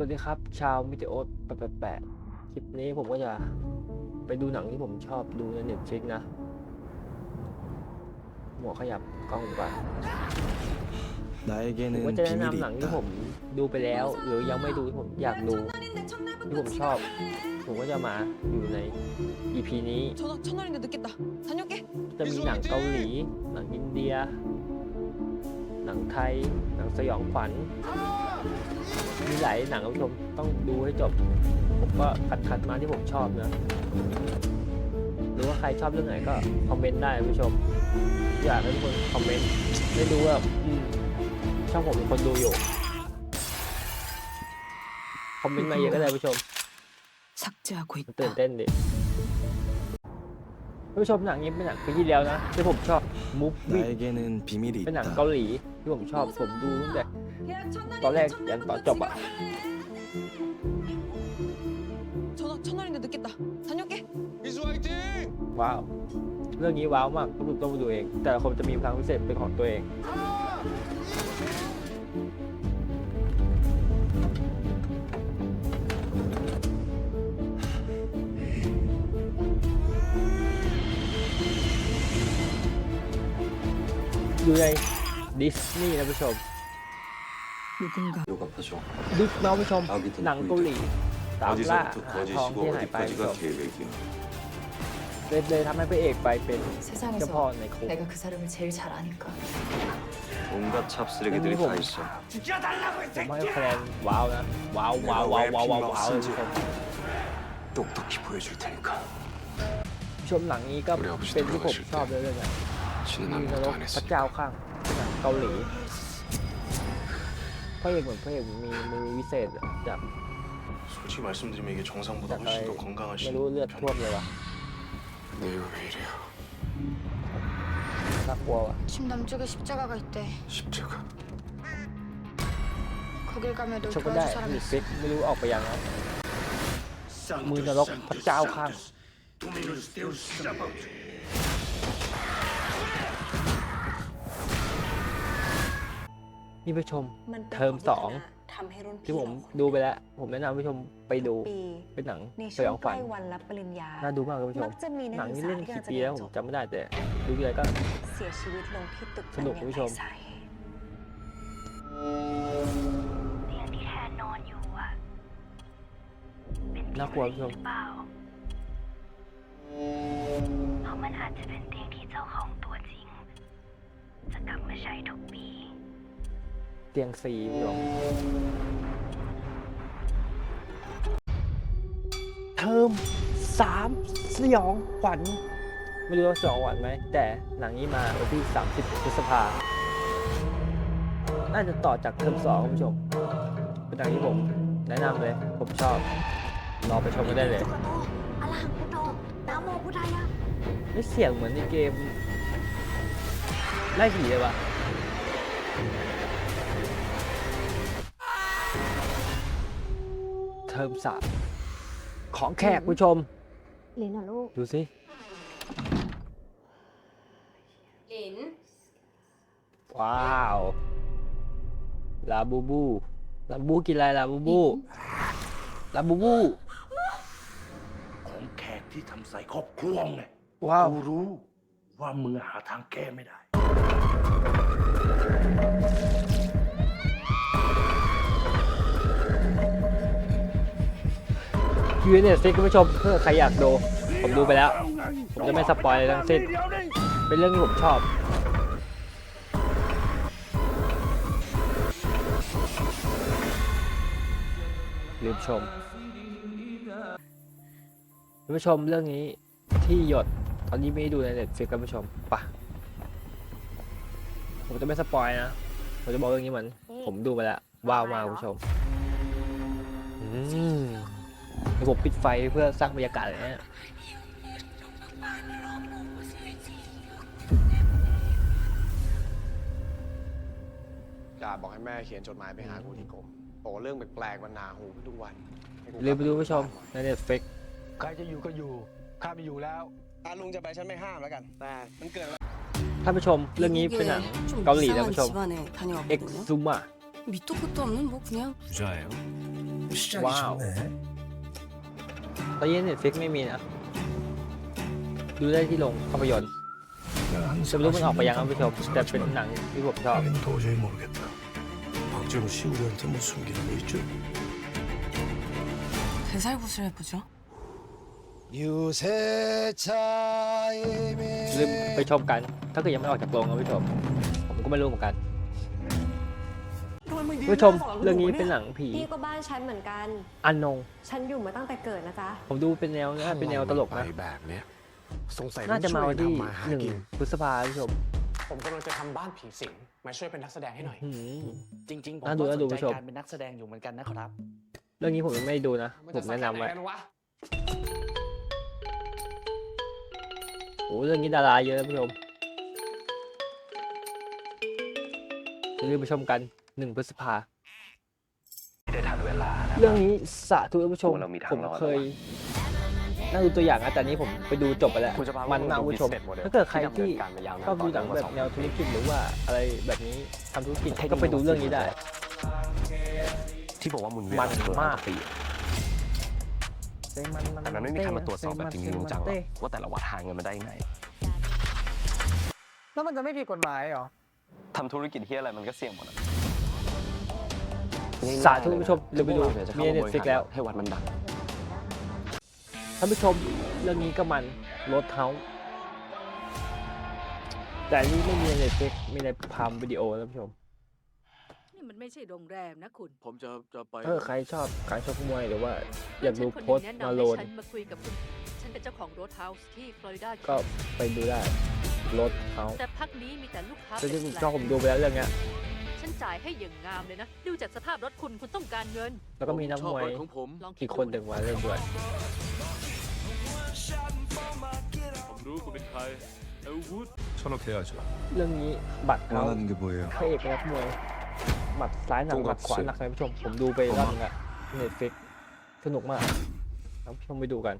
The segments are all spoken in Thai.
สวัสดีครับ ชาวมิเตโอสแปดคลิปนี้ผมก็จะไปดูหนังที่ผมชอบดูในเน็ตฟลิกนะ หมวกขยับกล้องก่อนผมก็จะแนะนำหนังที่ผมดูไปแล้ว หรือยังไม่ดูที่ผมอยากดูที่ผมชอบ ผมก็จะมาอยู่ใน EP นี้ จะมีหนังเกาหลี หนังอินเดีย หนังไทย หนังสยองขวัญ มีหลายหนังคุณผู้ชมต้องดูให้จบ ผมก็คัดคัดๆมาที่ผมชอบนะ หรือว่าใครชอบเรื่องไหนก็คอมเมนต์ได้คุณผู้ชม อยากให้ทุกคนคอมเมนต์ได้ดูว่าอืมช่องผมมีคนดูอยู่ คอมเมนต์มาเยอะก็ได้คุณผู้ชม 삭제하고 มันตื่น 있다. เต้นดิคุณ ผู้ชมหนังนี้เป็นหนังปีที่แล้วนะที่ผมชอบมูฟวี่ 나에게는 비밀이 เป็นหนัง 있다. เกาหลีที่ผมชอบผมดูตั้งแต่ ตอนแร ตอนแร ก ก ยั ยั น น ต ต อ อน น จ จ บบ อะ อะ전화천원인데늦겠다다녀올게. 미수 화이팅! ว้าว เรื่องนี้ว้าวมากต้องดูต้องไปดูเอง แต่ละคนจะมีพลังพิเศษเป็นของตัวเอง อยู่ในดิสนีย์นะผู้ชม 누군가 요가 파죠. ดิสน้องผู้ชม เอากี่ถึง หนังเกาหลี ตามล่า 어디서부터 หาทอง 거짓이고 ที่หายไปผู้ช 어디까지가 ม 계획이야. เลยเลยทำให้พระเอกไปเป็นเจ้าพ่อ 세상에서 ในคุก 내가 그 사람을 제일 잘 아니까 온갖 찹쓰레기들이 음, 다 있어. ผมให้คะแนนว้าวนะ ว้าวว้าวว้าวว้าวว้าวว้าวเลยผู้ชม 똑똑히 보여줄 테니까. ชมหนังนี้ก็เป็นที่ผมชอบเลยเรื่องนี้ 지 는 มีนรกพระเจ้าข้างหนังเกาหลีพระเอกเหมือนพระเอกมีมือวิเศษอะจาก 솔직히 말씀드리면 이게 정상보다 약간 훨씬 더 ไม่ 건강하신 รู้เลือดท่วมเลยวะ 내가 왜 이래요? น่ากลัววะ 집 남쪽에 십자가가 있대. 십자가. 거길 가면 널 ชมก็ได้ 도와줄 사람이 มี 있어. ฟิกไม่รู้ออกไปยังนะมือนรกพระเจ้าข้าง นี่ไปชมเทอมสองที่ผมดูไปแล้ว ผมแนะนำผู้ชมไปดูปี เป็นหนังในสช่วยองงใกฝันล้วันรับปริญญา น่าดูมากคุณผู้ชมัมกจะมีนักหนังศึกนี้ษาเล่นที่กี่กำลังปีจะเรียนจบแล้วผมจำไม่ได้แต่ดูทีไรก็ เสียชีวิตลงที่ตึกสนุกอย่างคุณผู้ชมไร้สาเหตุเตียงที่แทนนอนอยู่อะเป็นเตียงน่ากลัวฟรีคุณผู้ชม หรือเปล่าเพราะมันอาจจะเป็นเตียงที่เจ้าของตัวจริง จะกลับมาใช้ทุกปี เตียงซีพี่อกเทอมสามสยองขวัญไม่รู้ว่าสยองขวัญไหม แต่หนังนี้มาวันที่ 30พฤษภา น่าจะต่อจากเทอมสองคุณผู้ชม เป็นหนังที่ผมแนะนำเลย ผมชอบ รอไปชมกันได้เลยอรหังพุทโธนะโมพุทธายะ ไม่เสียงเหมือนในเกม ไล่ผีเลยวะ มสามของแขกผู้ชม ลินเหรอลูก ดูสิ린ว้าวลาบูบูลาบูบูกินอะไรลาบูบูลาบูบูของแขกที่ทำใส่ครอบครัวไงว้าว กูรู้ว่ามึงหาทางแก้ไม่ได้ ยูเน็ตฟิกคุณผู้ชมเพื่อใครอยากดู ผมดูไปแล้ว ผมจะไม่สปอยเลยทั้งสิ้น เป็นเรื่องที่ผมชอบ ลืมชมคุณผู้ชมเรื่องนี้ที่หยดตอนนี้ไม่ได้ดูในเน็ตฟิกคุณผู้ชมปะผมจะไม่สปอยนะ ผมจะบอกเรื่องนี้เหมือนผมดูไปแล้ว ว้าวมากคุณผู้ชม อืม ผมปิดไฟเพื่อสร้างบรรยากาศเลยนะ จ่าบอกให้แม่เขียนจดหมายไปหากูที่กรมบอกว่าเรื่องแปลกๆมันหนาหูขึ้นทุกวันให้กู ลืมไปดูผู้ชมในเน็ตฟิก ใครจะอยู่ก็อยู่ ข้าไม่อยู่แล้ว อ่ะลุงจะไปฉันไม่ห้ามแล้วกัน แต่มันเกิดอะไร ท่านผู้ชม เรื่องนี้เป็นหนัง 좀 เกาหลีนะ 이상한 ผู้ชม 집안에 เอ็ก 다녀왔거든요. ซูมา 밑도 끝도 없는 뭐 그냥 부자예요? 시작이 와우. 좋네. ตอนนี้เน็ตฟิกไม่มีนะ ดูได้ที่โรงภาพยนตร์ 내가 한 จะไม่รู้มันออกไปยังท่านผู้ชม แต่เป็นหนังที่ผมชอบ 아니면 도저히 모르겠다. 박재호 씨 우리한테 뭐 숨기는 거 있죠? 대살구슬 해보죠. ลืมไปชมกัน ถ้าเกิดยังไม่ออกจากโรงนะผู้ชม ผมก็ไม่รู้เหมือนกัน ผู้ชมเรื่องนี้เป็นหนังผีพี่ก็บ้านฉันเหมือนกัน อันนง ฉันอยู่มาตั้งแต่เกิดนะจ๊ะ ผมดูเป็นแนวน่าเป็นแนวตลกนะแบบเนี้ยสงสัยน่าจะมาวันที่ต้องช่วยทำมาหาหนึ่งกินพฤษภาผู้ชม ผมกำลังจะทำบ้านผีสิงมาช่วยเป็นนักแสดงให้หน่อยหืมจริงๆผมน่าดูก็น่าสดูนใจผู้ชมการเป็นนักแสดงอยู่เหมือนกันนะครับ เรื่องนี้ผมยังไม่ได้ดูนะผมแนะนำไว้มัจะสักขนาดหวะโอ้เรื่องนี้ดาราเยอะนะผู้ชมอย่าลืมไปชมกัน หนึ่งพฤษภาได้ทันเวลานะเรื่องนี้สาธุท่านผู้ชมเรามีทางผมรอดเคยนั่งดูตัวอย่างนะแต่นี้ผมไปดูจบไปแล้ว คุณจะพามันมากดูคุณผู้ชม business model ถ้าเกิดใครดำเนิที่นการมายาวนานชอบดูหนังต่อเนื่องแบบมาสองแนวปีธุรกิจหรือว่าอะไรแบบนี้ทำธุรกิจก็ไปดูเรื่องนี้ได้ ที่บอกว่าหมุนเวียนมันตัวมากต่อปีแต่มันไม่มีใครมาตรวจสอบแบบจริงๆจังๆหรอกว่าแต่ละวัดหาเงินมาได้ยังไงแล้วมันจะไม่ผิดกฎหมายเหรอ ทำธุรกิจที่อะไรมันก็เสี่ยงหมดอะ สาธุท่านผู้ชมเดี๋ยวไปดูมีใน Netflix แล้วให้วัดมันดังท่านผู้ชมเรื่องนี้ก็มันรถเฮาส์แต่อันนี้ไม่มีใน Netflix มีในพามวิดีโอท่านผู้ชมนี่มันไม่ใช่โรงแรมนะคุณผมจะจะไปถ้าใครชอบการชกมวยหรือว่าอยากดูฉันโพสต์คนหนึ่งมาแนะนำโลให้นฉันมาคุยกับคุณฉันเป็นเจ้าของโรถเฮาส์ที่ฟลอริดาก็ไปดูได้รถเฮาส์แต่พักนี้มีแต่ลูกค้าแต่ที่ผมเป็นชอบผมดูไปแล้วเรื่องเนี้ยฉันจ่ายให้อย่างงามเลยนะ ดูจากสภาพรถคุณคุณต้องการเงิน แล้วก็มีนักมวย ของผม ลองด อีกคนหนึ่งมาเล่นด้วย ผมรู้คุณเป็นใครอาวุธ 천억해야죠. เรื่องนี้บัตรเขา 게 뭐예요? พระเอกเป็นนักมวยหมัดซ้ายหนักหมัดขวาหนักนะผู้ชม ผมดูไปรอบนึงอะเน็ตฟิกสนุกมากท่านผู้ชมไปดูกัน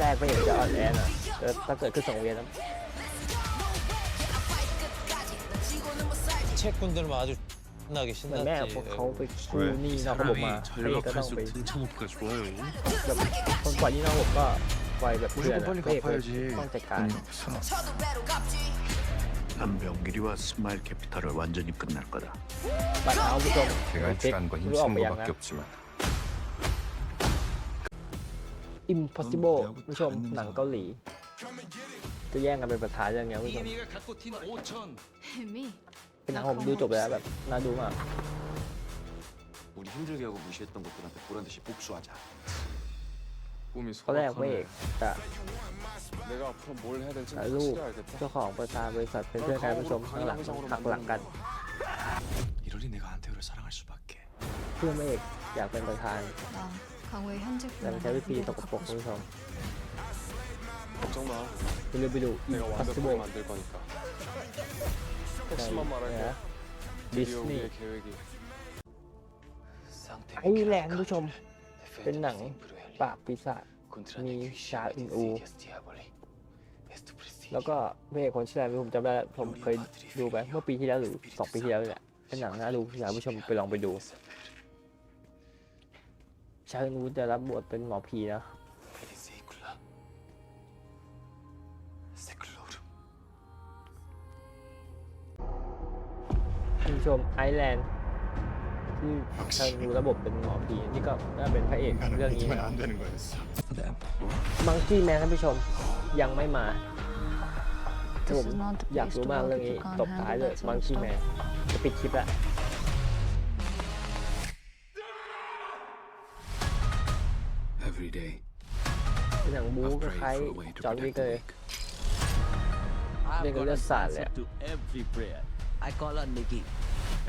แรกไม่เห็นจะออนแอร์นะแต่ถ้าเกิดขึ้นสังเวียน นะ 채권들만 아주 나게 เหมือนแม่พวกเขาไปกู้หนี้นอกระบบมาพระเอกก็ต้องไป 등쳐먹기가 좋아요. แบบคนกว่านี้นอกระบบก็ไปแบบเพื่อนอะพระเอกก็ต้องจัดการ 남병길이와 스마일 캐피탈을 완전히 끝날 거다. บัตรเอาผู้ชม 제가 เช็ค 일출한 건 รู้ออกไป 힘쓴 ยังนะ 거밖에 없지만 Impossible ผู้ชมหนังเกาหลี จะแย่งกันเป็นประธานอย่างเงี้ยผู้ชม 갖고 튄 5천 มี่ เป็นหนังผมดูจบไปแล้วแบบน่าดูมาก 우리 힘들게 하고 무시했던 것들한테 보란 듯이 복수하자. 꿈이 เขาแรกพระเอกแต่ 내가 앞으로 뭘 해야 될지 ถ่ายรูปเจ้าของประธานบริษัทเป็นเพื่อนกันผู้ชมข้างหลังหักหลังกัน 이러니 내가 안태우를 사랑할 수밖에. เพื่อนพระเอกอยากเป็นประธาน 강호의 현재 แต่มันใช้วิธีตกปรกผู้ชม 걱정 마 ไปดูไปดู 내가 Impossible 완벽하게 만들 거니까 ใน 핵심만 말할게 ดิส 드디어 นีย์ 우리의 계획이 ไอแลนด์ผู้ชม เป็นหนังปราบปีศาจ มีชาอึนอู แล้วก็พระเอกคนชื่ออะไรไม่รู้ผมจำได้แล้วผมเคยดูไปเมื่อปีที่แล้วหรือสองปีที่แล้วนี่แหละเป็นหนังน่าดูอยากให้ผู้ชมไปลองไปดู ชาอึนอูจะรับบทเป็นหมอผีนะ ชมไอแลนด์ที่ทางดูระบบเป็นหมอผีนี่ก็น่าเป็นพระเอกเรื่องนี้บมังกี้แมนท่านผู้ชมยังไม่มาผมอยากรู้มากเรื่องนี้ตบท้ายเลยมังคีแมนจะปิดคลิปละหนังบู๊ก็ใายจอร์นวิกเลยเรื่องเลือดสาดเลย I call on Nikki.เ